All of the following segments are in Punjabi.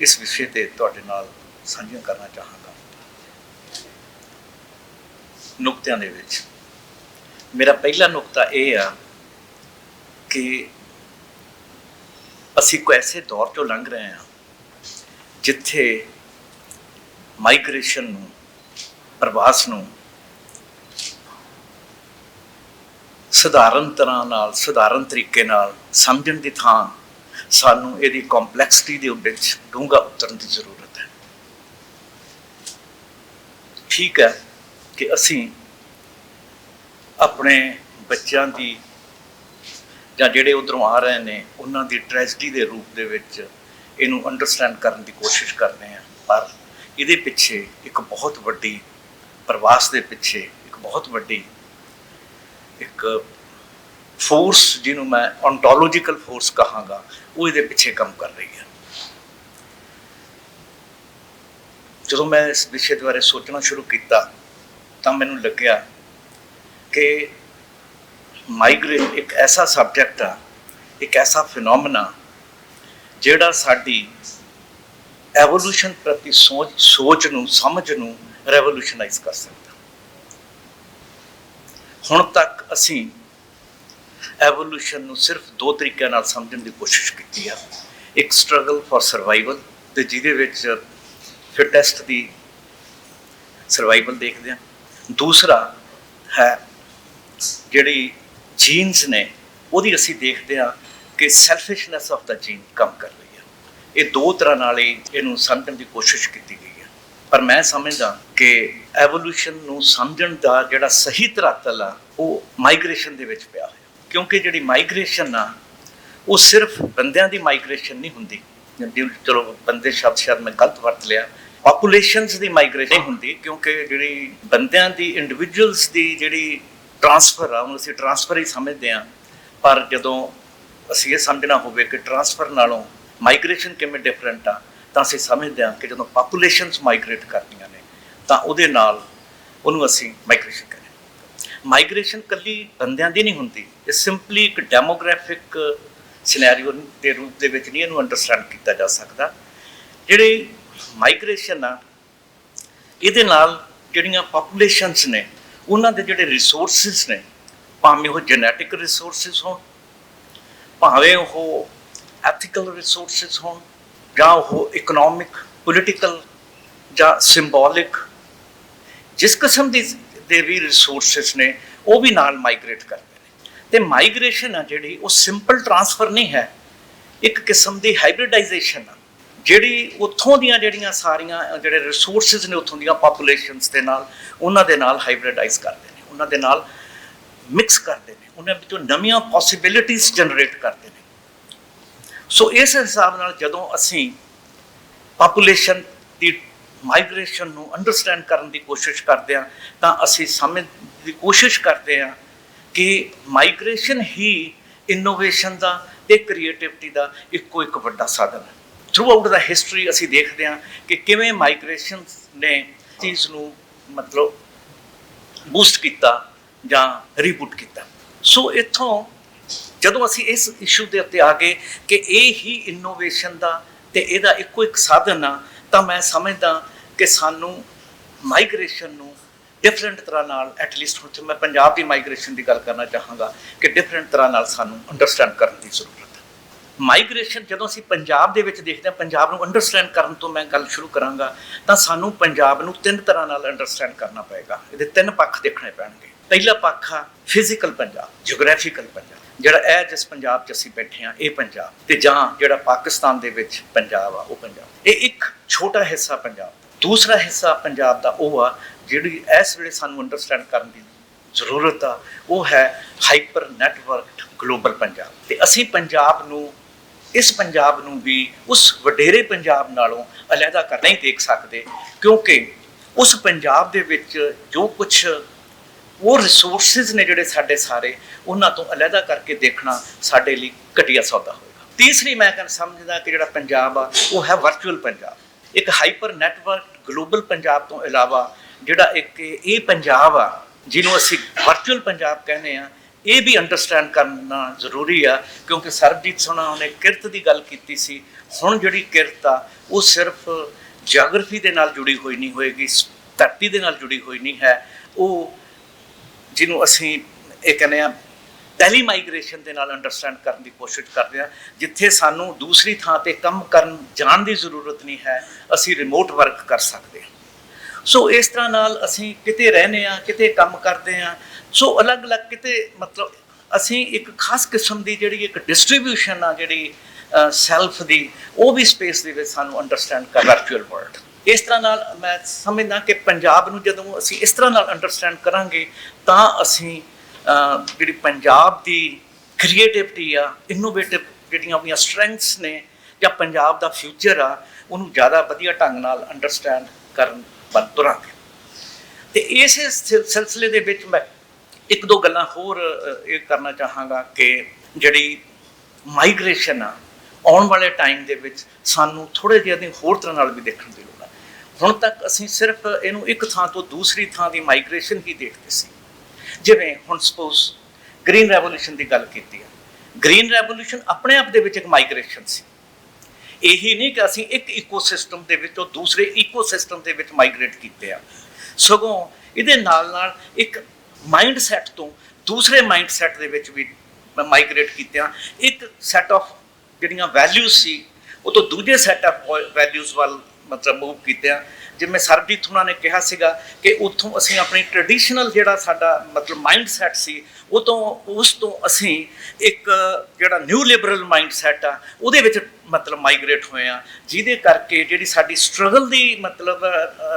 ਇਸ ਵਿਸ਼ੇ ਤੇ ਤੁਹਾਡੇ ਨਾਲ ਸਾਂਝੀਆਂ ਕਰਨਾ ਚਾਹਾਂਗਾ। ਨੁਕਤਿਆਂ ਦੇ ਵਿੱਚ। ਮੇਰਾ ਪਹਿਲਾ ਨੁਕਤਾ ਇਹ ਆ ਕਿ ਅਸੀਂ ਕੋਈ ਐਸੇ ਦੌਰ ਚੋਂ ਲੰਘ ਰਹੇ ਹਾਂ ਜਿੱਥੇ ਮਾਈਗ੍ਰੇਸ਼ਨ ਨੂੰ, ਪ੍ਰਵਾਸ ਨੂੰ ਸਧਾਰਨ ਤਰ੍ਹਾਂ ਨਾਲ, ਸਧਾਰਨ ਤਰੀਕੇ ਨਾਲ ਸਮਝਣ ਦੀ ਥਾਂ ਸਾਨੂੰ ਇਹਦੀ ਕੰਪਲੈਕਸਿਟੀ ਦੇ ਵਿੱਚ ਡੂੰਘਾ ਉਤਰਨ ਦੀ ਜ਼ਰੂਰਤ ਹੈ। ਠੀਕ ਹੈ ਕਿ ਅਸੀਂ ਆਪਣੇ ਬੱਚਿਆਂ ਦੀ ਜਾਂ ਜਿਹੜੇ ਉਧਰੋਂ ਆ ਰਹੇ ਨੇ, ਉਹਨਾਂ ਦੀ ਟ੍ਰੈਜਡੀ ਦੇ ਰੂਪ ਦੇ ਵਿੱਚ ਇਹਨੂੰ ਅੰਡਰਸਟੈਂਡ ਕਰਨ ਦੀ ਕੋਸ਼ਿਸ਼ ਕਰਦੇ ਹਾਂ। ਪਰ ਇਹਦੇ ਪਿੱਛੇ ਇੱਕ ਬਹੁਤ ਵੱਡੀ ਪ੍ਰਵਾਸ ਦੇ ਪਿੱਛੇ ਇੱਕ ਬਹੁਤ ਵੱਡੀ ਇੱਕ ਫੋਰਸ ਜਿਹਨੂੰ ਮੈਂ ontological ਫੋਰਸ ਕਹਾਂਗਾ, ਉਹ ਇਹਦੇ ਪਿੱਛੇ ਕੰਮ ਕਰ ਰਹੀ ਹੈ। ਜਦੋਂ ਮੈਂ ਇਸ ਵਿਸ਼ੇ ਦੇ ਬਾਰੇ ਸੋਚਣਾ ਸ਼ੁਰੂ ਕੀਤਾ, ਤਾਂ ਮੈਨੂੰ ਲੱਗਿਆ ਕਿ ਮਾਈਗ੍ਰੇਨ ਇੱਕ ਐਸਾ ਸਬਜੈਕਟ ਆ, ਇੱਕ ਐਸਾ ਫਿਨੋਮਨਾ ਜਿਹੜਾ ਸਾਡੀ ਐਵੋਲੂਸ਼ਨ ਪ੍ਰਤੀ ਸੋਚ ਸੋਚ ਨੂੰ, ਸਮਝ ਨੂੰ ਰੈਵੋਲੂਸ਼ਨਾਈਜ਼ ਕਰ ਸਕਦਾ। ਹੁਣ ਤੱਕ ਅਸੀਂ ਐਵੋਲੂਸ਼ਨ ਨੂੰ ਸਿਰਫ ਦੋ ਤਰੀਕਿਆਂ ਨਾਲ ਸਮਝਣ ਦੀ ਕੋਸ਼ਿਸ਼ ਕੀਤੀ ਆ। ਇੱਕ ਸਟਰਗਲ ਫਾਰ ਸਰਵਾਈਵਲ ਤੇ ਜਿਹਦੇ ਵਿੱਚ ਫਿਟੈਸਟ ਦੀ ਸਰਵਾਈਵਲ ਦੇਖਦੇ ਆ। ਦੂਸਰਾ ਹੈ ਜਿਹੜੀ ਜੀਨਸ ਨੇ, ਉਹਦੀ ਅਸੀਂ ਦੇਖਦੇ ਆ ਕਿ ਸੈਲਫਿਸ਼ਨੈਸ ਆਫ ਦਾ ਜੀਨ ਕੰਮ ਕਰ ਰਹੀ ਹੈ ਇਹ ਦੋ ਤਰ੍ਹਾਂ ਨਾਲ ਹੀ ਇਹਨੂੰ ਸਮਝਣ ਦੀ ਕੋਸ਼ਿਸ਼ ਕੀਤੀ ਗਈ ਹੈ ਪਰ ਮੈਂ ਸਮਝਦਾ ਕਿ ਐਵੋਲੂਸ਼ਨ ਨੂੰ ਸਮਝਣ ਦਾ ਜਿਹੜਾ ਸਹੀ ਧਰਾਤਲ ਆ, ਉਹ ਮਾਈਗ੍ਰੇਸ਼ਨ ਦੇ ਵਿੱਚ ਪਿਆ ਹੋਇਆ। ਕਿਉਂਕਿ ਜਿਹੜੀ ਮਾਈਗ੍ਰੇਸ਼ਨ ਆ, ਉਹ ਸਿਰਫ ਬੰਦਿਆਂ ਦੀ ਮਾਈਗ੍ਰੇਸ਼ਨ ਨਹੀਂ ਹੁੰਦੀ। ਚਲੋ ਬੰਦੇ ਸ਼ਬਦ ਸ਼ਾਇਦ ਮੈਂ ਗਲਤ ਵਰਤ ਲਿਆ ਪਾਪੂਲੇਸ਼ਨਸ ਦੀ ਮਾਈਗ੍ਰੇਸ਼ਨ ਨਹੀਂ ਹੁੰਦੀ, ਕਿਉਂਕਿ ਜਿਹੜੀ ਬੰਦਿਆਂ ਦੀ ਇੰਡੀਵਿਜੂਅਲਸ ਦੀ ਜਿਹੜੀ ਟਰਾਂਸਫਰ ਆ, ਉਹਨੂੰ ਅਸੀਂ ਟਰਾਂਸਫਰ ਹੀ ਸਮਝਦੇ ਆ ਪਰ ਜਦੋਂ ਅਸੀਂ ਇਹ ਸਮਝਣਾ ਹੋਵੇ ਕਿ ਟਰਾਂਸਫਰ ਨਾਲੋਂ ਮਾਈਗ੍ਰੇਸ਼ਨ ਕਿਵੇਂ ਡਿਫਰੈਂਟ ਆ, ਤਾਂ ਅਸੀਂ ਸਮਝਦੇ ਆ ਕਿ ਜਦੋਂ ਪਾਪੂਲੇਸ਼ਨਸ ਮਾਈਗ੍ਰੇਟ ਕਰਦੀਆਂ ਨੇ, ਤਾਂ ਉਹਦੇ ਨਾਲ ਉਹਨੂੰ ਅਸੀਂ ਮਾਈਗ੍ਰੇਸ਼ਨ ਕਹਿੰਦੇ ਮਾਈਗ੍ਰੇਸ਼ਨ ਕੱਲੀ ਬੰਦਿਆਂ ਦੀ ਨਹੀਂ ਹੁੰਦੀ। ਇਹ ਸਿੰਪਲੀ ਇੱਕ ਡੈਮੋਗ੍ਰਾਫਿਕ ਸਿਨੈਰੀਓ ਦੇ ਰੂਪ ਦੇ ਵਿੱਚ ਨਹੀਂ ਇਹਨੂੰ ਅੰਡਰਸਟੈਂਡ ਕੀਤਾ ਜਾ ਸਕਦਾ। ਜਿਹੜੇ ਮਾਈਗ੍ਰੇਸ਼ਨ ਆ, ਇਹਦੇ ਨਾਲ ਜਿਹੜੀਆਂ ਪਾਪੂਲੇਸ਼ਨਸ ਨੇ, ਉਹਨਾਂ ਦੇ ਜਿਹੜੇ ਰਿਸੋਰਸਸ ਨੇ, ਭਾਵੇਂ ਉਹ ਜੈਨੇਟਿਕ ਰਿਸੋਰਸਸ ਹੋਣ, ਭਾਵੇਂ ਉਹ ਐਥੀਕਲ ਰਿਸੋਰਸਸ ਹੋਣ, ਜਾਂ ਉਹ ਇਕਨੋਮਿਕ ਪੋਲਿਟੀਕਲ ਜਾਂ ਸਿੰਬੋਲਿਕ ਜਿਸ ਕਿਸਮ ਦੀ ਦੇ ਵੀ ਰਿਸੋਰਸਸ ਨੇ, ਉਹ ਵੀ ਨਾਲ ਮਾਈਗ੍ਰੇਟ ਕਰਦੇ ਨੇ। ਤੇ ਮਾਈਗ੍ਰੇਸ਼ਨ ਆ ਜਿਹੜੀ, ਉਹ ਸਿੰਪਲ ਟਰਾਂਸਫਰ ਨਹੀਂ ਹੈ। ਇੱਕ ਕਿਸਮ ਦੀ ਹਾਈਬ੍ਰਿਡਾਈਜੇਸ਼ਨ ਆ, ਜਿਹੜੀ ਉੱਥੋਂ ਦੀਆਂ ਜਿਹੜੀਆਂ ਸਾਰੀਆਂ, ਜਿਹੜੇ ਰਿਸੋਰਸਸ ਨੇ ਉੱਥੋਂ ਦੀਆਂ ਪਾਪੂਲੇਸ਼ਨਸ ਦੇ ਨਾਲ, ਉਹਨਾਂ ਦੇ ਨਾਲ ਹਾਈਬ੍ਰਿਡਾਈਜ਼ ਕਰਦੇ ਨੇ, ਉਹਨਾਂ ਦੇ ਨਾਲ ਮਿਕਸ ਕਰਦੇ ਨੇ, ਉਹਨਾਂ ਵਿੱਚੋਂ ਨਵੀਆਂ ਪੋਸਿਬਿਲਿਟੀਆਂ ਜਨਰੇਟ ਕਰਦੇ ਨੇ। ਸੋ ਇਸ ਹਿਸਾਬ ਨਾਲ ਜਦੋਂ ਅਸੀਂ ਪਾਪੂਲੇਸ਼ਨ ਦੀ ਮਾਈਗ੍ਰੇਸ਼ਨ ਨੂੰ ਅੰਡਰਸਟੈਂਡ ਕਰਨ ਦੀ ਕੋਸ਼ਿਸ਼ ਕਰਦੇ ਹਾਂ, ਤਾਂ ਅਸੀਂ ਸਮਝ ਦੀ ਕੋਸ਼ਿਸ਼ ਕਰਦੇ ਹਾਂ ਕਿ ਮਾਈਗ੍ਰੇਸ਼ਨ ਹੀ ਇਨੋਵੇਸ਼ਨ ਦਾ ਤੇ ਕ੍ਰੀਏਟਿਵਿਟੀ ਦਾ ਇੱਕੋ ਇੱਕ ਵੱਡਾ ਸਾਧਨ ਹੈ। ਥਰੂ ਆਊਟ ਦਾ ਹਿਸਟਰੀ ਅਸੀਂ ਦੇਖਦੇ ਹਾਂ ਕਿ ਕਿਵੇਂ ਮਾਈਗ੍ਰੇਸ਼ਨ ਨੇ ਚੀਜ਼ ਨੂੰ ਮਤਲਬ ਬੂਸਟ ਕੀਤਾ ਜਾਂ ਰੀਬੂਟ ਕੀਤਾ। ਸੋ ਇੱਥੋਂ ਜਦੋਂ ਅਸੀਂ ਇਸ ਇਸ਼ੂ ਦੇ ਉੱਤੇ ਆ ਗਏ ਕਿ ਇਹ ਹੀ ਇਨੋਵੇਸ਼ਨ ਦਾ ਤੇ ਇਹਦਾ ਇੱਕੋ ਇੱਕ ਸਾਧਨ ਆ, ਤਾਂ ਮੈਂ ਸਮਝਦਾ ਕਿ ਸਾਨੂੰ ਮਾਈਗ੍ਰੇਸ਼ਨ ਨੂੰ ਡਿਫਰੈਂਟ ਤਰ੍ਹਾਂ ਨਾਲ ਐਟ ਲੀਸਟ ਹੁਣ ਮੈਂ ਪੰਜਾਬ ਦੀ ਮਾਈਗ੍ਰੇਸ਼ਨ ਦੀ ਗੱਲ ਕਰਨਾ ਚਾਹਾਂਗਾ ਕਿ ਡਿਫਰੈਂਟ ਤਰ੍ਹਾਂ ਨਾਲ ਸਾਨੂੰ ਅੰਡਰਸਟੈਂਡ ਕਰਨ ਦੀ ਜ਼ਰੂਰਤ ਹੈ। ਮਾਈਗ੍ਰੇਸ਼ਨ ਜਦੋਂ ਅਸੀਂ ਪੰਜਾਬ ਦੇ ਵਿੱਚ ਦੇਖਦੇ ਹਾਂ, ਪੰਜਾਬ ਨੂੰ ਅੰਡਰਸਟੈਂਡ ਕਰਨ ਤੋਂ ਮੈਂ ਗੱਲ ਸ਼ੁਰੂ ਕਰਾਂਗਾ, ਤਾਂ ਸਾਨੂੰ ਪੰਜਾਬ ਨੂੰ ਤਿੰਨ ਤਰ੍ਹਾਂ ਨਾਲ ਅੰਡਰਸਟੈਂਡ ਕਰਨਾ ਪਏਗਾ। ਇਹਦੇ ਤਿੰਨ ਪੱਖ ਦੇਖਣੇ ਪੈਣਗੇ। ਪਹਿਲਾ ਪੱਖ ਆ ਫਿਜ਼ੀਕਲ ਪੰਜਾਬ ਜੀਓਗ੍ਰਾਫੀਕਲ ਪੰਜਾਬ। ਜਿਹੜਾ ਇਹ ਜਿਸ ਪੰਜਾਬ 'ਚ ਅਸੀਂ ਬੈਠੇ ਆ ਇਹ ਪੰਜਾਬ। ਤੇ ਜਾਂ ਜਿਹੜਾ ਪਾਕਿਸਤਾਨ ਦੇ ਵਿੱਚ ਪੰਜਾਬ ਆ, ਉਹ ਪੰਜਾਬ। ਇਹ ਇੱਕ ਛੋਟਾ ਹਿੱਸਾ ਪੰਜਾਬ ਦੂਸਰਾ ਹਿੱਸਾ ਪੰਜਾਬ ਦਾ ਉਹ ਆ, ਜਿਹੜੀ ਇਸ ਵੇਲੇ ਸਾਨੂੰ ਅੰਡਰਸਟੈਂਡ ਕਰਨ ਦੀ ਜ਼ਰੂਰਤ ਆ, ਉਹ ਹੈ ਹਾਈਪਰ ਨੈਟਵਰਕਡ ਗਲੋਬਲ ਪੰਜਾਬ। ਤੇ ਅਸੀਂ ਪੰਜਾਬ ਨੂੰ, ਇਸ ਪੰਜਾਬ ਨੂੰ ਵੀ ਉਸ ਵਡੇਰੇ ਪੰਜਾਬ ਨਾਲੋਂ ਅਲੱਗਾ ਕਰ ਨਹੀਂ ਦੇਖ ਸਕਦੇ, ਕਿਉਂਕਿ ਉਸ ਪੰਜਾਬ ਦੇ ਵਿੱਚ ਜੋ ਕੁਝ ਉਹ ਰਿਸੋਰਸਸ ਨੇ ਜਿਹੜੇ ਸਾਡੇ ਸਾਰੇ, ਉਹਨਾਂ ਤੋਂ ਅਲੱਗਾ ਕਰਕੇ ਦੇਖਣਾ ਸਾਡੇ ਲਈ ਘਟੀਆ ਸੌਦਾ ਹੋਏਗਾ। ਤੀਸਰੀ ਮੈਂ ਕਹਿੰਦਾ ਸਮਝਦਾ ਕਿ ਜਿਹੜਾ ਪੰਜਾਬ ਆ, ਉਹ ਹੈ ਵਰਚੁਅਲ ਪੰਜਾਬ। ਇੱਕ ਹਾਈਪਰ ਨੈਟਵਰਕ ਗਲੋਬਲ ਪੰਜਾਬ ਤੋਂ ਇਲਾਵਾ ਜਿਹੜਾ ਇੱਕ ਇਹ ਪੰਜਾਬ ਆ, ਜਿਹਨੂੰ ਅਸੀਂ ਵਰਚੁਅਲ ਪੰਜਾਬ ਕਹਿੰਦੇ ਆ, ਇਹ ਵੀ ਅੰਡਰਸਟੈਂਡ ਕਰਨਾ ਜ਼ਰੂਰੀ ਆ, ਕਿਉਂਕਿ ਸਰਬਜੀਤ ਸੋਨਾ ਨੇ ਕਿਰਤ ਦੀ ਗੱਲ ਕੀਤੀ ਸੀ। ਹੁਣ ਜਿਹੜੀ ਕਿਰਤ ਆ, ਉਹ ਸਿਰਫ ਜੀਓਗ੍ਰਾਫੀ ਦੇ ਨਾਲ ਜੁੜੀ ਹੋਈ ਨਹੀਂ ਹੋਏਗੀ, ਧਰਤੀ ਦੇ ਨਾਲ ਜੁੜੀ ਹੋਈ ਨਹੀਂ ਹੈ। ਉਹ ਜਿਹਨੂੰ ਅਸੀਂ ਇਹ ਕਹਿੰਦੇ ਆ ਟੈਲੀ ਮਾਈਗ੍ਰੇਸ਼ਨ ਦੇ ਨਾਲ ਅੰਡਰਸਟੈਂਡ ਕਰਨ ਦੀ ਕੋਸ਼ਿਸ਼ ਕਰਦੇ ਆ ਜਿੱਥੇ ਸਾਨੂੰ ਦੂਸਰੀ ਥਾਂ ਤੇ ਕੰਮ ਕਰਨ ਜਾਣ ਦੀ ਜ਼ਰੂਰਤ ਨਹੀਂ ਹੈ, ਅਸੀਂ ਰਿਮੋਟ ਵਰਕ ਕਰ ਸਕਦੇ ਹਾਂ। ਸੋ ਇਸ ਤਰ੍ਹਾਂ ਨਾਲ ਅਸੀਂ ਕਿਤੇ ਰਹਿੰਦੇ ਆ ਕਿਤੇ ਕੰਮ ਕਰਦੇ ਆ ਸੋ ਅਲੱਗ-ਅਲੱਗ ਕਿਤੇ ਮਤਲਬ ਅਸੀਂ ਇੱਕ ਖਾਸ ਕਿਸਮ ਦੀ ਜਿਹੜੀ ਇੱਕ ਡਿਸਟ੍ਰੀਬਿਊਸ਼ਨ ਆ, ਜਿਹੜੀ ਸੈਲਫ ਦੀ, ਉਹ ਵੀ ਸਪੇਸ ਦੇ ਵਿੱਚ ਸਾਨੂੰ ਅੰਡਰਸਟੈਂਡ ਕਰ ਵਰਚੁਅਲ ਵਰਲਡ ਇਸ ਤਰ੍ਹਾਂ ਨਾਲ ਮੈਂ ਸਮਝਦਾ ਕਿ ਪੰਜਾਬ ਨੂੰ ਜਦੋਂ ਅਸੀਂ ਇਸ ਤਰ੍ਹਾਂ ਨਾਲ ਅੰਡਰਸਟੈਂਡ ਕਰਾਂਗੇ, ਤਾਂ ਅਸੀਂ ਜਿਹੜੀ ਪੰਜਾਬ ਦੀ ਕ੍ਰੀਏਟਿਵਿਟੀ ਆ ਇਨੋਵੇਟਿਵ ਜਿਹੜੀਆਂ ਆਪਣੀਆਂ ਸਟਰੈਂਥਸ ਨੇ ਜਾਂ ਪੰਜਾਬ ਦਾ ਫਿਊਚਰ ਆ, ਉਹਨੂੰ ਜ਼ਿਆਦਾ ਵਧੀਆ ਢੰਗ ਨਾਲ ਅੰਡਰਸਟੈਂਡ ਕਰਨ ਵੱਲ ਤੁਰਾਂਗੇ। ਤੇ ਇਸ ਸਿਲਸਿਲੇ ਦੇ ਵਿੱਚ ਮੈਂ ਇੱਕ ਦੋ ਗੱਲਾਂ ਹੋਰ ਇਹ ਕਰਨਾ ਚਾਹਾਂਗਾ ਕਿ ਜਿਹੜੀ ਮਾਈਗ੍ਰੇਸ਼ਨ ਆ, ਆਉਣ ਵਾਲੇ ਟਾਈਮ ਦੇ ਵਿੱਚ ਸਾਨੂੰ ਥੋੜੇ ਜਿਹਾ ਦੀ ਹੋਰ ਤਰ੍ਹਾਂ ਨਾਲ ਵੀ ਦੇਖਣ ਦੀ ਲੋੜ ਹੈ ਹੁਣ ਤੱਕ ਅਸੀਂ ਸਿਰਫ ਇਹਨੂੰ ਇੱਕ ਥਾਂ ਤੋਂ ਦੂਸਰੀ ਥਾਂ ਦੀ ਮਾਈਗ੍ਰੇਸ਼ਨ ਹੀ ਦੇਖਦੇ ਸੀ। ਜਿਵੇਂ ਹੁਣ ਸਪੋਜ਼ ਗ੍ਰੀਨ ਰੈਵੋਲੂਸ਼ਨ ਦੀ ਗੱਲ ਕੀਤੀ ਹੈ ਗ੍ਰੀਨ ਰੈਵੋਲੂਸ਼ਨ ਆਪਣੇ ਆਪ ਦੇ ਵਿੱਚ ਇੱਕ ਮਾਈਗ੍ਰੇਸ਼ਨ ਸੀ। ਇਹੀ ਨਹੀਂ ਕਿ ਅਸੀਂ ਇੱਕ ਇਕੋਸਿਸਟਮ ਦੇ ਵਿੱਚੋਂ ਦੂਸਰੇ ਇਕੋਸਿਸਟਮ ਦੇ ਵਿੱਚ ਮਾਈਗ੍ਰੇਟ ਕੀਤੇ ਆ। ਸਗੋਂ ਇਹਦੇ ਨਾਲ ਨਾਲ ਇੱਕ ਮਾਈਂਡ ਸੈਟ ਤੋਂ ਦੂਸਰੇ ਮਾਈਂਡ ਸੈਟ ਦੇ ਵਿੱਚ ਵੀ ਮਾਈਗ੍ਰੇਟ ਕੀਤੇ ਆ। ਇੱਕ ਸੈਟ ਆਫ ਜਿਹੜੀਆਂ ਵੈਲਿਊਜ਼ ਸੀ, ਉਹ ਤੋਂ ਦੂਜੇ ਸੈਟ ਆਫ ਵੈਲਿਊਜ਼ ਵੱਲ ਮਤਲਬ ਮੂਵ ਕੀਤੇ ਆ ਜਿਵੇਂ ਸਰਬਜੀਤ ਉਹਨਾਂ ਨੇ ਕਿਹਾ ਸੀਗਾ ਕਿ ਉੱਥੋਂ ਅਸੀਂ ਆਪਣੀ ਟ੍ਰੈਡੀਸ਼ਨਲ ਜਿਹੜਾ ਸਾਡਾ ਮਤਲਬ ਮਾਈਂਡ ਸੈਟ ਸੀ ਉਹ ਤੋਂ ਉਸ ਤੋਂ ਅਸੀਂ ਇੱਕ ਜਿਹੜਾ ਨਿਊ ਲਿਬਰਲ ਮਾਈਂਡ ਸੈਟ ਆ ਉਹਦੇ ਵਿੱਚ ਮਤਲਬ ਮਾਈਗ੍ਰੇਟ ਹੋਏ ਆ। ਜਿਹਦੇ ਕਰਕੇ ਜਿਹੜੀ ਸਾਡੀ ਸਟਰਗਲ ਦੀ ਮਤਲਬ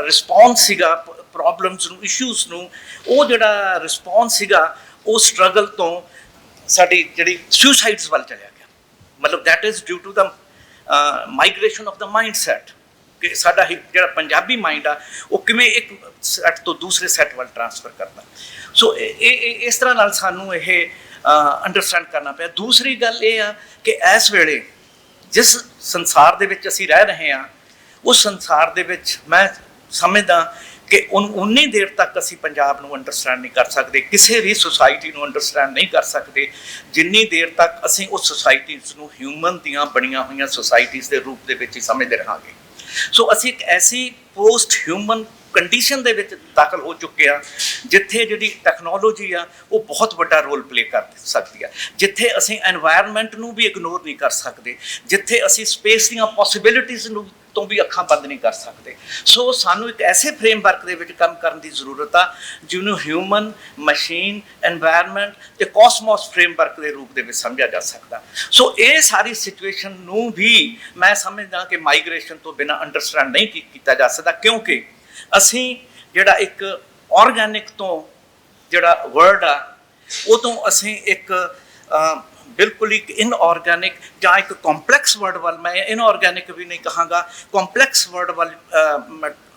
ਰਿਸਪੌਂਸ ਸੀਗਾ ਪ੍ਰੋਬਲਮਸ ਨੂੰ ਇਸ਼ੂਜ਼ ਨੂੰ ਉਹ ਜਿਹੜਾ ਰਿਸਪੌਂਸ ਸੀਗਾ ਉਹ ਸਟਰਗਲ ਤੋਂ ਸਾਡੀ ਜਿਹੜੀ ਸੁਸਾਈਡਸ ਵੱਲ ਚਲਿਆ ਗਿਆ। ਮਤਲਬ that is due to the uh, migration of the mindset ਕਿ ਸਾਡਾ ਹੀ ਜਿਹੜਾ ਪੰਜਾਬੀ ਮਾਈਂਡ ਆ, ਉਹ ਕਿਵੇਂ ਇੱਕ ਸੈੱਟ ਤੋਂ ਦੂਸਰੇ ਸੈੱਟ ਵੱਲ ਟ੍ਰਾਂਸਫਰ ਕਰਦਾ। ਸੋ ਇਹ, ਇਹ- ਇਸ ਤਰ੍ਹਾਂ ਨਾਲ ਸਾਨੂੰ ਇਹ ਅੰਡਰਸਟੈਂਡ ਕਰਨਾ ਪਿਆ। ਦੂਸਰੀ ਗੱਲ ਇਹ ਆ ਕਿ ਇਸ ਵੇਲੇ ਜਿਸ ਸੰਸਾਰ ਦੇ ਵਿੱਚ ਅਸੀਂ ਰਹਿ ਰਹੇ ਹਾਂ ਉਸ ਸੰਸਾਰ ਦੇ ਵਿੱਚ ਮੈਂ ਸਮਝਦਾ ਕਿ ਉਨ, ਉਨੀ ਦੇਰ ਤੱਕ ਅਸੀਂ ਪੰਜਾਬ ਨੂੰ ਅੰਡਰਸਟੈਂਡ ਨਹੀਂ ਕਰ ਸਕਦੇ, ਕਿਸੇ ਵੀ ਸੁਸਾਇਟੀ ਨੂੰ ਅੰਡਰਸਟੈਂਡ ਨਹੀਂ ਕਰ ਸਕਦੇ, ਜਿੰਨੀ ਦੇਰ ਤੱਕ ਅਸੀਂ ਉਸ ਸੁਸਾਇਟੀਜ਼ ਨੂੰ ਹਿਊਮਨ ਦੀਆਂ ਬਣੀਆਂ ਹੋਈਆਂ ਸੁਸਾਇਟੀਜ਼ ਦੇ ਰੂਪ ਦੇ ਵਿੱਚ ਹੀ ਸਮਝਦੇ ਰਹਾਂਗੇ। ਸੋ ਅਸੀਂ ਇੱਕ ਐਸੀ ਪੋਸਟ ਹਿਊਮਨ ਕੰਡੀਸ਼ਨ ਦੇ ਵਿੱਚ ਦਾਖਲ ਹੋ ਚੁੱਕੇ ਆ ਜਿੱਥੇ ਜਿਹੜੀ ਟੈਕਨੋਲੋਜੀ ਆ, ਉਹ ਬਹੁਤ ਵੱਡਾ ਰੋਲ ਪਲੇ ਕਰ ਸਕਦੀ ਆ। ਜਿੱਥੇ ਅਸੀਂ এনवायरमेंट ਨੂੰ ਵੀ ਇਗਨੋਰ ਨਹੀਂ ਕਰ ਸਕਦੇ, ਜਿੱਥੇ ਅਸੀਂ ਸਪੇਸ ਦੀਆਂ ਪੋਸਿਬਿਲਿਟੀਆਂ ਨੂੰ ਤੋਂ ਵੀ ਅੱਖਾਂ ਬੰਦ ਨਹੀਂ ਕਰ ਸਕਦੇ। ਸੋ ਸਾਨੂੰ ਇੱਕ ਐਸੇ ਫਰੇਮਵਰਕ ਦੇ ਵਿੱਚ ਕੰਮ ਕਰਨ ਦੀ ਜ਼ਰੂਰਤ ਆ, ਜਿਹਨੂੰ ਹਿਊਮਨ ਮਸ਼ੀਨ এনवायरमेंट ਤੇ ਕੋਸਮੋਸ ਫਰੇਮਵਰਕ ਦੇ ਰੂਪ ਦੇ ਵਿੱਚ ਸਮਝਿਆ ਜਾ ਸਕਦਾ। ਸੋ ਇਹ ਸਾਰੀ ਸਿਚੁਏਸ਼ਨ ਨੂੰ ਵੀ ਮੈਂ ਸਮਝਦਾ ਕਿ ਮਾਈਗ੍ਰੇਸ਼ਨ ਤੋਂ ਬਿਨਾ ਅੰਡਰਸਟੈਂਡ ਨਹੀਂ ਕੀਤਾ ਜਾ ਸਕਦਾ, ਕਿਉਂਕਿ ਅਸੀਂ ਜਿਹੜਾ ਇੱਕ ਆਰਗੈਨਿਕ ਤੋਂ ਜਿਹੜਾ ਵਰਡ ਆ, ਉਹ ਤੋਂ ਅਸੀਂ ਇੱਕ ਬਿਲਕੁਲ ਹੀ ਇਨਆਰਗੈਨਿਕ ਜਾਂ ਇੱਕ ਕੰਪਲੈਕਸ ਵਰਡ ਵੱਲ, ਮੈਂ ਇਨਆਰਗੈਨਿਕ ਵੀ ਨਹੀਂ ਕਹਾਂਗਾ ਕੰਪਲੈਕਸ ਵਰਡ ਵੱਲ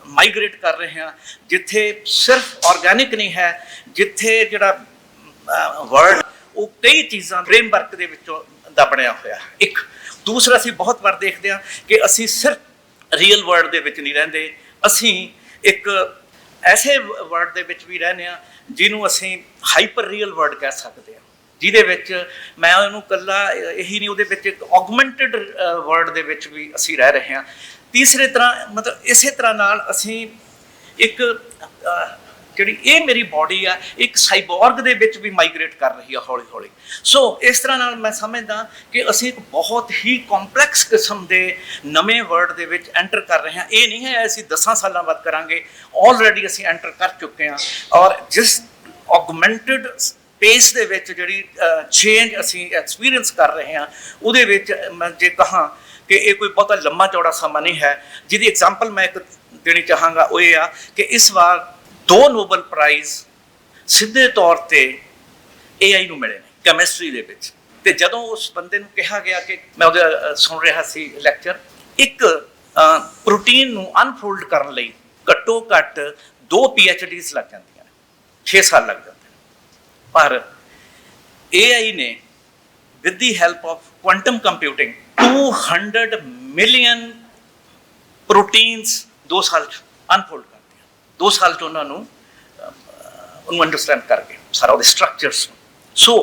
ਮਾਈਗ੍ਰੇਟ ਕਰ ਰਹੇ ਹਾਂ, ਜਿੱਥੇ ਸਿਰਫ ਆਰਗੈਨਿਕ ਨਹੀਂ ਹੈ, ਜਿੱਥੇ ਜਿਹੜਾ ਵਰਡ ਉਹ ਕਈ ਚੀਜ਼ਾਂ ਫਰੇਮਵਰਕ ਦੇ ਵਿੱਚੋਂ ਦਾ ਬਣਿਆ ਹੋਇਆ ਇੱਕ, ਦੂਸਰਾ ਅਸੀਂ ਬਹੁਤ ਵਾਰ ਦੇਖਦੇ ਹਾਂ ਕਿ ਅਸੀਂ ਸਿਰਫ ਰੀਅਲ ਵਰਲਡ ਦੇ ਵਿੱਚ ਨਹੀਂ ਰਹਿੰਦੇ, ਅਸੀਂ ਇੱਕ ਐਸੇ ਵਰਡ ਦੇ ਵਿੱਚ ਵੀ ਰਹਿੰਦੇ ਹਾਂ ਜਿਹਨੂੰ ਅਸੀਂ ਹਾਈਪਰ ਰੀਅਲ ਵਰਡ ਕਹਿ ਸਕਦੇ ਹਾਂ। ਜਿਹਦੇ ਵਿੱਚ ਮੈਂ ਉਹਨੂੰ ਕੱਲਾ ਇਹੀ ਨਹੀਂ, ਉਹਦੇ ਵਿੱਚ ਇੱਕ ਆਗਮੈਂਟਡ ਵਰਡ ਦੇ ਵਿੱਚ ਵੀ ਅਸੀਂ ਰਹਿ ਰਹੇ ਹਾਂ। ਤੀਸਰੇ ਤਰ੍ਹਾਂ, ਮਤਲਬ ਇਸੇ ਤਰ੍ਹਾਂ ਨਾਲ ਅਸੀਂ ਇੱਕ ਜਿਹੜੀ ਇਹ ਮੇਰੀ ਬਾਡੀ ਆ, ਇੱਕ ਸਾਈਬੋਰਗ ਦੇ ਵਿੱਚ ਵੀ ਮਾਈਗ੍ਰੇਟ ਕਰ ਰਹੀ ਆ ਹੌਲੀ ਹੌਲੀ ਸੋ ਇਸ ਤਰ੍ਹਾਂ ਨਾਲ ਮੈਂ ਸਮਝਦਾ ਕਿ ਅਸੀਂ ਇੱਕ ਬਹੁਤ ਹੀ ਕੰਪਲੈਕਸ ਕਿਸਮ ਦੇ ਨਵੇਂ ਵਰਡ ਦੇ ਵਿੱਚ ਐਂਟਰ ਕਰ ਰਹੇ ਹਾਂ। ਇਹ ਨਹੀਂ ਹੈ, ਅਸੀਂ 10 ਸਾਲਾਂ ਬਾਅਦ ਕਰਾਂਗੇ ਆਲਰੇਡੀ ਅਸੀਂ ਐਂਟਰ ਕਰ ਚੁੱਕੇ ਹਾਂ। ਔਰ ਜਿਸ ਆਗਮੈਂਟਡ ਪੇਸ ਦੇ ਵਿੱਚ ਜਿਹੜੀ ਚੇਂਜ ਅਸੀਂ ਐਕਸਪੀਰੀਅੰਸ ਕਰ ਰਹੇ ਹਾਂ, ਉਹਦੇ ਵਿੱਚ ਮੈਂ ਜੇ ਕਹਾਂ ਕਿ ਇਹ ਕੋਈ ਬਹੁਤਾ ਲੰਮਾ ਚੌੜਾ ਸਮਾਂ ਨਹੀਂ ਹੈ। ਜਿਹਦੀ ਐਗਜ਼ਾਮਪਲ ਮੈਂ ਇੱਕ ਦੇਣੀ ਚਾਹਾਂਗਾ, ਉਹ ਇਹ ਆ ਕਿ ਇਸ ਵਾਰ ਦੋ ਨੋਬਲ ਪ੍ਰਾਈਜ਼ ਸਿੱਧੇ ਤੌਰ ਤੇ AI ਨੂੰ ਮਿਲੇ ਨੇ ਕੈਮਿਸਟਰੀ ਦੇ ਵਿੱਚ। ਤੇ ਜਦੋਂ ਉਸ ਬੰਦੇ ਨੂੰ ਕਿਹਾ ਗਿਆ ਕਿ, ਮੈਂ ਉਹਦਾ ਸੁਣ ਰਿਹਾ ਸੀ ਲੈਕਚਰ ਇੱਕ ਪ੍ਰੋਟੀਨ ਨੂੰ ਅਨਫੋਲਡ ਕਰਨ ਲਈ ਘੱਟੋ ਘੱਟ ਦੋ PhDs ਲੱਗ ਜਾਂਦੀਆਂ ਨੇ 6 ਸਾਲ ਲੱਗ ਜਾਂਦੇ ਪਰ AI ਨੇ, with the help of quantum computing 200 million proteins ਦੋ ਸਾਲ ਚ ਅਨਫੋਲਡ ਕਰ ਦਿਆ ਦੋ ਸਾਲ ਚ ਉਹਨਾਂ ਨੂੰ ਉਹਨੂੰ ਅੰਡਰਸਟੈਂਡ ਕਰਕੇ ਸਾਰਾ ਉਹਦੇ ਸਟਰਕਚਰਸ ਨੂੰ। ਸੋ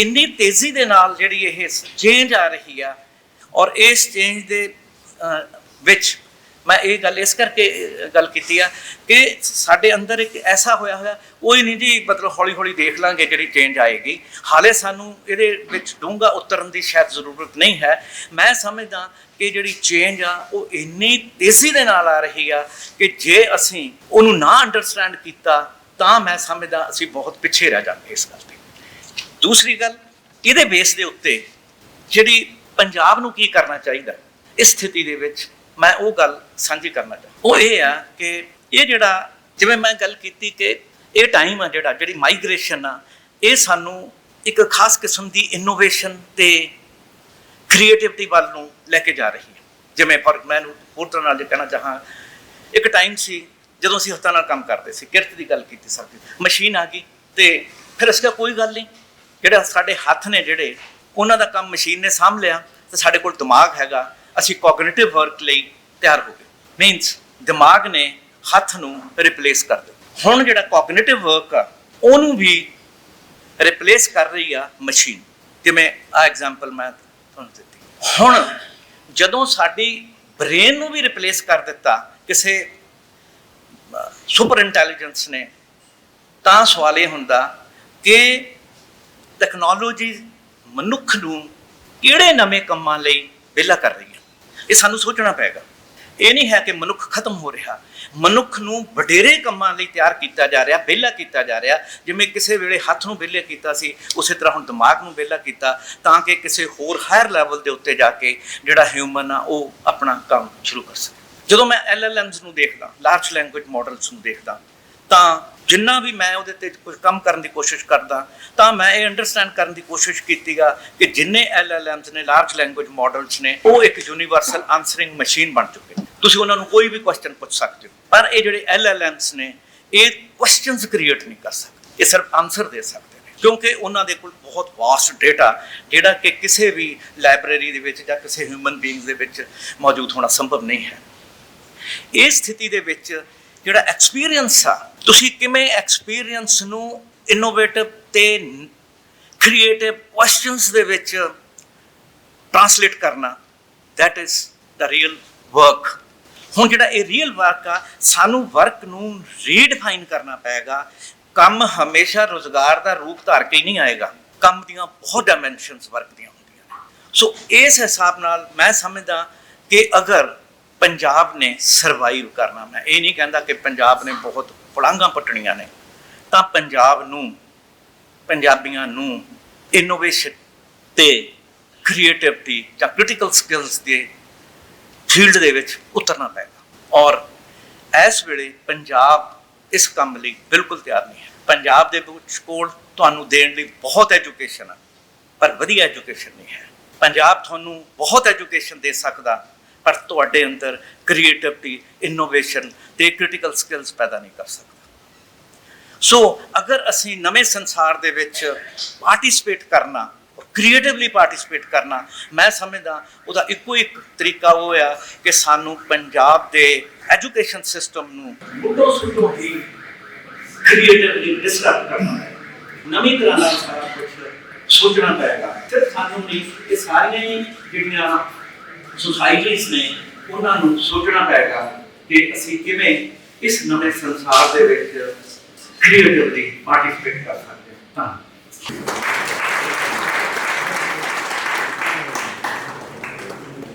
ਇੰਨੀ ਤੇਜ਼ੀ ਦੇ ਨਾਲ ਜਿਹੜੀ ਇਹ ਚੇਂਜ ਆ ਰਹੀ ਆ, ਔਰ ਇਸ ਚੇਂਜ ਦੇ ਵਿੱਚ ਮੈਂ ਇਹ ਗੱਲ ਇਸ ਕਰਕੇ ਗੱਲ ਕੀਤੀ ਆ ਕਿ ਸਾਡੇ ਅੰਦਰ ਇੱਕ ਐਸਾ ਹੋਇਆ ਹੋਇਆ ਉਹ ਹੀ ਨਹੀਂ ਜੀ, ਮਤਲਬ ਹੌਲੀ ਹੌਲੀ ਦੇਖ ਲਾਂਗੇ ਜਿਹੜੀ ਚੇਂਜ ਆਏਗੀ। ਹਾਲੇ ਸਾਨੂੰ ਇਹਦੇ ਵਿੱਚ ਡੂੰਘਾ ਉਤਰਨ ਦੀ ਸ਼ਾਇਦ ਜ਼ਰੂਰਤ ਨਹੀਂ ਹੈ। ਮੈਂ ਸਮਝਦਾ ਕਿ ਜਿਹੜੀ ਚੇਂਜ ਆ, ਉਹ ਇੰਨੀ ਤੇਜ਼ੀ ਦੇ ਨਾਲ ਆ ਰਹੀ ਆ ਕਿ ਜੇ ਅਸੀਂ ਉਹਨੂੰ ਨਾ ਅੰਡਰਸਟੈਂਡ ਕੀਤਾ, ਤਾਂ ਮੈਂ ਸਮਝਦਾ ਅਸੀਂ ਬਹੁਤ ਪਿੱਛੇ ਰਹਿ ਜਾਵਾਂਗੇ ਇਸ ਗੱਲ ਤੇ। ਦੂਸਰੀ ਗੱਲ, ਇਹਦੇ ਬੇਸ ਦੇ ਉੱਤੇ ਜਿਹੜੀ ਪੰਜਾਬ ਨੂੰ ਕੀ ਕਰਨਾ ਚਾਹੀਦਾ, ਇਸ ਸਥਿਤੀ ਦੇ ਵਿੱਚ ਮੈਂ ਉਹ ਗੱਲ ਸਾਂਝੀ ਕਰਨਾ ਚਾਹੁੰਦਾ। ਉਹ ਇਹ ਆ ਕਿ ਇਹ ਜਿਹੜਾ ਜਿਵੇਂ ਮੈਂ ਗੱਲ ਕੀਤੀ ਕਿ ਇਹ ਟਾਈਮ ਆ ਜਿਹੜਾ, ਜਿਹੜੀ ਮਾਈਗ੍ਰੇਸ਼ਨ ਆ, ਇਹ ਸਾਨੂੰ ਇੱਕ ਖਾਸ ਕਿਸਮ ਦੀ ਇਨੋਵੇਸ਼ਨ ਤੇ ਕ੍ਰੀਏਟਿਵਿਟੀ ਵੱਲ ਨੂੰ ਲੈ ਕੇ ਜਾ ਰਹੀ ਹੈ। ਜਿਵੇਂ ਫॉर ਮੈਂ ਹੋਰ ਤਰ੍ਹਾਂ ਨਾਲ ਜੇ ਕਹਿਣਾ ਚਾਹਾਂ, ਇੱਕ ਟਾਈਮ ਸੀ ਜਦੋਂ ਅਸੀਂ ਹੱਥਾਂ ਨਾਲ ਕੰਮ ਕਰਦੇ ਸੀ, ਕਿਰਤ ਦੀ ਗੱਲ ਕੀਤੀ ਸਭ ਮਸ਼ੀਨ ਆ ਗਈ ਤੇ ਫਿਰ ਇਸ ਦਾ ਕੋਈ ਗੱਲ ਨਹੀਂ, ਜਿਹੜਾ ਸਾਡੇ ਹੱਥ ਨੇ ਜਿਹੜੇ, ਉਹਨਾਂ ਦਾ ਕੰਮ ਮਸ਼ੀਨ ਨੇ ਸਾਂਭ ਲਿਆ ਤੇ ਸਾਡੇ ਕੋਲ ਦਿਮਾਗ ਹੈਗਾ ਅਸੀਂ ਕੋਗਨੀਟਿਵ ਵਰਕ ਲਈ ਤਿਆਰ ਹੋ ਗਏ। ਮੀਨਸ ਦਿਮਾਗ ਨੇ ਹੱਥ ਨੂੰ ਰਿਪਲੇਸ ਕਰ ਦਿੱਤਾ। ਹੁਣ ਜਿਹੜਾ ਕੋਗਨੀਟਿਵ ਵਰਕ ਆ, ਉਹਨੂੰ ਵੀ ਰਿਪਲੇਸ ਕਰ ਰਹੀ ਆ ਮਸ਼ੀਨ ਜਿਵੇਂ ਆ ਐਗਜ਼ਾਮਪਲ ਮੈਂ ਤੁਹਾਨੂੰ ਦਿੱਤੀ। ਹੁਣ ਜਦੋਂ ਸਾਡੀ ਬ੍ਰੇਨ ਨੂੰ ਵੀ ਰਿਪਲੇਸ ਕਰ ਦਿੱਤਾ, ਕਿਸੇ ਸੁਪਰ ਇੰਟੈਲੀਜੈਂਸ ਨੇ, ਤਾਂ ਸਵਾਲ ਇਹ ਹੁੰਦਾ ਕਿ ਟੈਕਨੋਲੋਜੀ ਮਨੁੱਖ ਨੂੰ ਕਿਹੜੇ ਨਵੇਂ ਕੰਮਾਂ ਲਈ ਵਿਹਲਾ ਕਰ ਰਹੀ ਹੈ? ਇਹ ਸਾਨੂੰ ਸੋਚਣਾ ਪਏਗਾ। ਇਹ ਨਹੀਂ ਹੈ ਕਿ ਮਨੁੱਖ ਖਤਮ ਹੋ ਰਿਹਾ। ਮਨੁੱਖ ਨੂੰ ਵਡੇਰੇ ਕੰਮਾਂ ਲਈ ਤਿਆਰ ਕੀਤਾ ਜਾ ਰਿਹਾ, ਵਿਹਲਾ ਕੀਤਾ ਜਾ ਰਿਹਾ। ਜਿਵੇਂ ਕਿਸੇ ਵੇਲੇ ਹੱਥ ਨੂੰ ਵਿਹਲੇ ਕੀਤਾ ਸੀ, ਉਸੇ ਤਰ੍ਹਾਂ ਹੁਣ ਦਿਮਾਗ ਨੂੰ ਵਿਹਲਾ ਕੀਤਾ, ਤਾਂ ਕਿ ਕਿਸੇ ਹੋਰ ਹਾਇਰ ਲੈਵਲ ਦੇ ਉੱਤੇ ਜਾ ਕੇ ਜਿਹੜਾ ਹਿਊਮਨ ਆ, ਉਹ ਆਪਣਾ ਕੰਮ ਸ਼ੁਰੂ ਕਰ ਸਕੇ। ਜਦੋਂ ਮੈਂ ਐਲਐਲਐਮਸ ਨੂੰ ਦੇਖਦਾ ਲਾਰਜ ਲੈਂਗੁਏਜ ਮਾਡਲਸ ਨੂੰ ਦੇਖਦਾ ਤਾਂ ਜਿੰਨਾ ਵੀ ਮੈਂ ਉਹਦੇ ਤੇ ਕੁਝ ਕੰਮ ਕਰਨ ਦੀ ਕੋਸ਼ਿਸ਼ ਕਰਦਾ, ਤਾਂ ਮੈਂ ਇਹ ਅੰਡਰਸਟੈਂਡ ਕਰਨ ਦੀ ਕੋਸ਼ਿਸ਼ ਕੀਤੀਗਾ ਕਿ ਜਿੰਨੇ ਐਲਐਲਐਮਸ ਨੇ ਲਾਰਜ ਲੈਂਗੁਏਜ ਮਾਡਲਸ ਨੇ, ਉਹ ਇੱਕ ਯੂਨੀਵਰਸਲ ਆਨਸਰਿੰਗ ਮਸ਼ੀਨ ਬਣ ਚੁੱਕੇ ਤੁਸੀਂ ਉਹਨਾਂ ਨੂੰ ਕੋਈ ਵੀ ਕੁਐਸਚਨ ਪੁੱਛ ਸਕਦੇ ਹੋ। ਪਰ ਇਹ ਜਿਹੜੇ ਐਲਐਲਐਮਸ ਨੇ, ਇਹ ਕੁਐਸਚਨਸ ਕ੍ਰੀਏਟ ਨਹੀਂ ਕਰ ਸਕਦੇ। ਇਹ ਸਿਰਫ ਆਨਸਰ ਦੇ ਸਕਦੇ ਨੇ। ਕਿਉਂਕਿ ਉਹਨਾਂ ਦੇ ਕੋਲ ਬਹੁਤ ਵਾਸਟ ਡਾਟਾ ਜਿਹੜਾ ਕਿ ਕਿਸੇ ਵੀ ਲਾਇਬ੍ਰੇਰੀ ਦੇ ਵਿੱਚ ਜਾਂ ਕਿਸੇ ਹਿਊਮਨ ਬੀਇੰਗਸ ਦੇ ਵਿੱਚ ਮੌਜੂਦ ਹੋਣਾ ਸੰਭਵ ਨਹੀਂ ਹੈ। ਇਸ ਸਥਿਤੀ ਦੇ ਵਿੱਚ ਜਿਹੜਾ ਐਕਸਪੀਰੀਅੰਸ ਆ, ਤੁਸੀਂ ਕਿਵੇਂ ਐਕਸਪੀਰੀਅੰਸ ਨੂੰ ਇਨੋਵੇਟਿਵ ਤੇ ਕ੍ਰੀਏਟਿਵ ਕੁਐਸਚਨਸ ਦੇ ਵਿੱਚ ਟ੍ਰਾਂਸਲੇਟ ਕਰਨਾ, that is the real work ਹੁਣ ਜਿਹੜਾ ਇਹ ਰੀਅਲ ਵਰਕ ਆ, ਸਾਨੂੰ ਵਰਕ ਨੂੰ ਰੀਡਿਫਾਈਨ ਕਰਨਾ ਪਏਗਾ। ਕੰਮ ਹਮੇਸ਼ਾ ਰੋਜ਼ਗਾਰ ਦਾ ਰੂਪ ਧਾਰ ਕੇ ਨਹੀਂ ਆਏਗਾ। ਕੰਮ ਦੀਆਂ ਬਹੁਤ ਡਾਈਮੈਂਸ਼ਨਸ ਵਰਕ ਦੀਆਂ ਹੁੰਦੀਆਂ ਸੋ ਇਸ ਹਿਸਾਬ ਨਾਲ ਮੈਂ ਸਮਝਦਾ ਕਿ ਅਗਰ ਪੰਜਾਬ ਨੇ ਸਰਵਾਈਵ ਕਰਨਾ। ਮੈਂ ਇਹ ਨਹੀਂ ਕਹਿੰਦਾ ਕਿ ਪੰਜਾਬ ਨੇ ਬਹੁਤ ਪੜਾਂਗਾ ਪਟਣੀਆਂ ਨੇ। ਤਾਂ ਪੰਜਾਬ ਨੂੰ, ਪੰਜਾਬੀਆਂ ਨੂੰ ਇਨੋਵੇਸ਼ਨ ਤੇ ਕ੍ਰੀਏਟਿਵਿਟੀ ਜਾਂ ਕ੍ਰਿਟੀਕਲ ਸਕਿੱਲਸ ਦੇ ਫੀਲਡ ਦੇ ਵਿੱਚ ਉਤਰਨਾ ਪਏਗਾ ਔਰ ਇਸ ਵੇਲੇ ਪੰਜਾਬ ਇਸ ਕੰਮ ਲਈ ਬਿਲਕੁਲ ਤਿਆਰ ਨਹੀਂ ਹੈ। ਪੰਜਾਬ ਦੇ ਵਿੱਚ ਕੋਲ ਤੁਹਾਨੂੰ ਦੇਣ ਲਈ ਬਹੁਤ ਐਜੂਕੇਸ਼ਨ ਹੈ ਪਰ ਵਧੀਆ ਐਜੂਕੇਸ਼ਨ ਨਹੀਂ ਹੈ। ਪੰਜਾਬ ਤੁਹਾਨੂੰ ਬਹੁਤ ਐਜੂਕੇਸ਼ਨ ਦੇ ਸਕਦਾ। ਪਰ ਤੁਹਾਡੇ ਅੰਦਰ ਕ੍ਰੀਏਟਿਵਿਟੀ ਇਨੋਵੇਸ਼ਨ ਤੇ ਕ੍ਰਿਟੀਕਲ ਸਕਿੱਲਸ ਪੈਦਾ ਨਹੀਂ ਕਰ ਸਕਦਾ। ਸੋ ਅਗਰ ਅਸੀਂ ਨਵੇਂ ਸੰਸਾਰ ਦੇ ਵਿੱਚ ਪਾਰਟਿਸਿਪੇਟ ਕਰਨਾ ਕ੍ਰੀਏਟਿਵਲੀ ਪਾਰਟਿਸਿਪੇਟ ਕਰਨਾ, ਮੈਂ ਸਮਝਦਾ ਉਹਦਾ ਇੱਕੋ ਇੱਕ ਤਰੀਕਾ ਉਹ ਆ ਕਿ ਸਾਨੂੰ ਪੰਜਾਬ ਦੇ ਐਜੂਕੇਸ਼ਨ ਸਿਸਟਮ ਨੂੰ ਉਦੋਂ ਸੁਣੋ ਹੀ ਕ੍ਰੀਏਟਿਵਲੀ ਡਿਸਰਪਟ ਕਰਨਾ ਹੈ। ਨਵੀਂ ਤਰ੍ਹਾਂ ਨਾਲ ਸਾਰਾ ਕੁਝ ਸੋਚਣਾ ਪਏਗਾ। ਫਿਰ ਸਾਨੂੰ ਨਹੀਂ, ਇਹ ਸਾਰੀਆਂ ਜਿਹੜੀਆਂ ਸੁਸਾਇਟੀਜ਼ ਨੇ ਉਹਨਾਂ ਨੂੰ ਸੋਚਣਾ ਪਏਗਾ ਕਿ ਅਸੀਂ ਕਿਵੇਂ ਇਸ ਨਵੇਂ ਸੰਸਾਰ ਦੇ ਵਿੱਚ ਕ੍ਰੀਏਟਿਵਲੀ ਪਾਰਟਿਸਿਪੇਟ ਕਰ ਸਕਦੇ ਹਾਂ। ਧੰਨਵਾਦ।